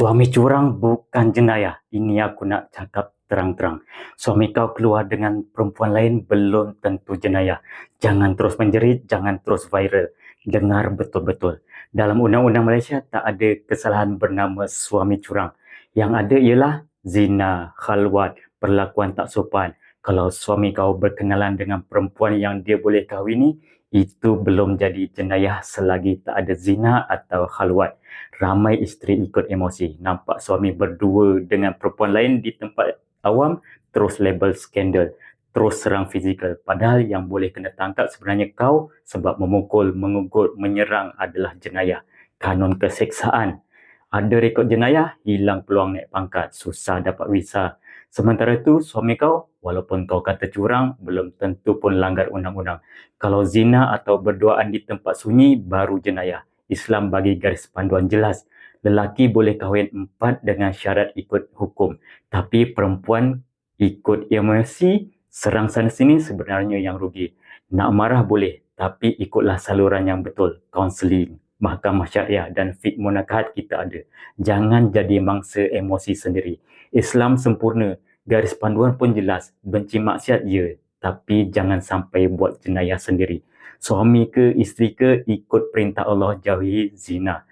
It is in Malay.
Suami curang bukan jenayah. Ini aku nak cakap terang-terang. Suami kau keluar dengan perempuan lain belum tentu jenayah. Jangan terus menjerit, jangan terus viral. Dengar betul-betul. Dalam Undang-Undang Malaysia tak ada kesalahan bernama suami curang. Yang ada ialah zina, khalwat, perlakuan tak sopan. Kalau suami kau berkenalan dengan perempuan yang dia boleh kahwini, itu belum jadi jenayah selagi tak ada zina atau khalwat. Ramai isteri ikut emosi. Nampak suami berdua dengan perempuan lain di tempat awam, terus label skandal. Terus serang fizikal. Padahal yang boleh kena tangkap sebenarnya kau sebab memukul, mengugut, menyerang adalah jenayah. Kanun keseksaan. Ada rekod jenayah, hilang peluang naik pangkat. Susah dapat visa. Sementara itu, suami kau, walaupun kau kata curang, belum tentu pun langgar undang-undang. Kalau zina atau berduaan di tempat sunyi, baru jenayah. Islam bagi garis panduan jelas. Lelaki boleh kahwin empat dengan syarat ikut hukum. Tapi perempuan ikut emosi, serang sana sini sebenarnya yang rugi. Nak marah boleh, tapi ikutlah saluran yang betul. Kaunseling, mahkamah syariah dan fik munakahat kita ada. Jangan jadi mangsa emosi sendiri. Islam sempurna, garis panduan pun jelas. Benci maksiat ya, tapi jangan sampai buat jenayah sendiri. Suami ke isteri ke ikut perintah Allah jauhi zina.